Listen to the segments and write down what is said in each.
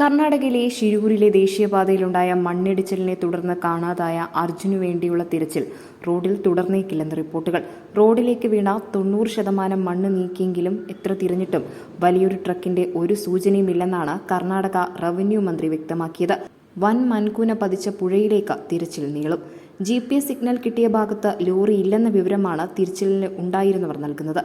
കർണാടകയിലെ ഷിരൂരിലെ ദേശീയപാതയിലുണ്ടായ മണ്ണിടിച്ചിലിനെ തുടർന്ന് കാണാതായ അർജുനു വേണ്ടിയുള്ള തിരച്ചിൽ. റോഡിൽ തുടർന്നേക്കില്ലെന്ന് റിപ്പോർട്ടുകൾ. റോഡിലേക്ക് വീണ തൊണ്ണൂറ് ശതമാനം മണ്ണ് നീക്കിയെങ്കിലും എത്ര തിരഞ്ഞിട്ടും വലിയൊരു ട്രക്കിന്റെ ഒരു സൂചനയുമില്ലെന്നാണ് കർണാടക റവന്യൂ മന്ത്രി വ്യക്തമാക്കിയത്. വൻ മൻകൂന പതിച്ച പുഴയിലേക്ക് തിരച്ചിൽ നീളും. ജി പി എസ് സിഗ്നൽ കിട്ടിയ ഭാഗത്ത് ലോറി ഇല്ലെന്ന വിവരമാണ് തിരച്ചിലിന് ഉണ്ടായിരുന്നവർ നൽകുന്നത്.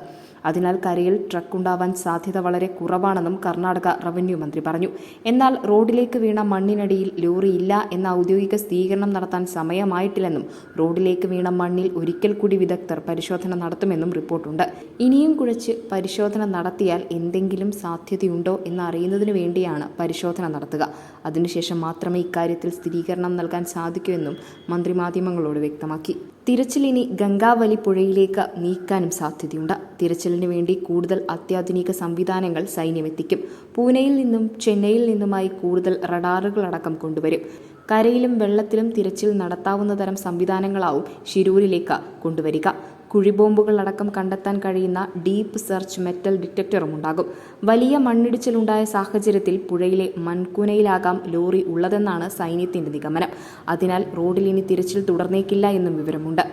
അതിനാൽ കരയിൽ ട്രക്ക് ഉണ്ടാവാൻ സാധ്യത വളരെ കുറവാണെന്നും കർണാടക റവന്യൂ മന്ത്രി പറഞ്ഞു. എന്നാൽ റോഡിലേക്ക് വീണ മണ്ണിനടിയിൽ ലോറി ഇല്ല എന്ന ഔദ്യോഗിക സ്ഥിരീകരണം നടത്താൻ സമയമായിട്ടില്ലെന്നും റോഡിലേക്ക് വീണ മണ്ണിൽ ഒരിക്കൽ കൂടി വിദഗ്ധർ പരിശോധന നടത്തുമെന്നും റിപ്പോർട്ടുണ്ട്. ഇനിയും കുഴച്ച് പരിശോധന നടത്തിയാൽ എന്തെങ്കിലും സാധ്യതയുണ്ടോ എന്ന് അറിയുന്നതിനു വേണ്ടിയാണ് പരിശോധന നടത്തുക. അതിനുശേഷം മാത്രമേ ഇക്കാര്യത്തിൽ സ്ഥിരീകരണം നൽകാൻ സാധിക്കൂ എന്നും മന്ത്രി മാധ്യമങ്ങളോട് വ്യക്തമാക്കി. തിരച്ചിലിനി ഗംഗാവലി പുഴയിലേക്ക് നീക്കാനും സാധ്യതയുണ്ട്. തിരച്ചിലിന് വേണ്ടി കൂടുതൽ അത്യാധുനിക സംവിധാനങ്ങൾ സൈന്യമെത്തിക്കും പൂനെയിൽ നിന്നും ചെന്നൈയിൽ നിന്നുമായി കൂടുതൽ റഡാറുകൾ അടക്കം കൊണ്ടുവരും. കരയിലും വെള്ളത്തിലും തിരച്ചിൽ നടത്താവുന്ന തരം സംവിധാനങ്ങളാവും ഷിരൂരിലേക്ക് കൊണ്ടുവരിക. കുഴിബോംബുകളടക്കം കണ്ടെത്താൻ കഴിയുന്ന ഡീപ്പ് സെർച്ച് മെറ്റൽ ഡിറ്റക്ടറും ഉണ്ടാകും വലിയ മണ്ണിടിച്ചിലുണ്ടായ സാഹചര്യത്തിൽ പുഴയിലെ മൺകുനയിലാകാം ലോറി ഉള്ളതെന്നാണ് സൈന്യത്തിന്റെ നിഗമനം. അതിനാൽ റോഡിൽ ഇനി തിരച്ചിൽ തുടർന്നേക്കില്ല എന്നും വിവരമുണ്ട്.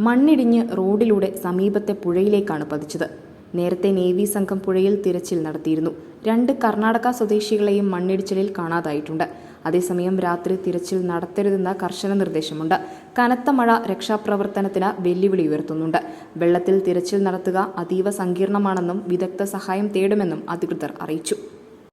മണ്ണിടിഞ്ഞ് റോഡിലൂടെ സമീപത്തെ പുഴയിലേക്കാണ് പതിച്ചത്. നേരത്തെ നേവി സംഘം പുഴയിൽ തിരച്ചിൽ നടത്തിയിരുന്നു. രണ്ട് കർണാടക സ്വദേശികളെയും മണ്ണിടിച്ചിലിൽ കാണാതായിട്ടുണ്ട്. അതേസമയം രാത്രി തിരച്ചിൽ നടത്തരുതെന്ന കർശന നിർദ്ദേശമുണ്ട്. കനത്ത മഴ രക്ഷാപ്രവർത്തനത്തിന് വെല്ലുവിളി ഉയർത്തുന്നുണ്ട്. വെള്ളത്തിൽ തിരച്ചിൽ നടത്തുക അതീവ സങ്കീർണമാണെന്നും വിദഗ്ധ സഹായം തേടുമെന്നും അധികൃതർ അറിയിച്ചു.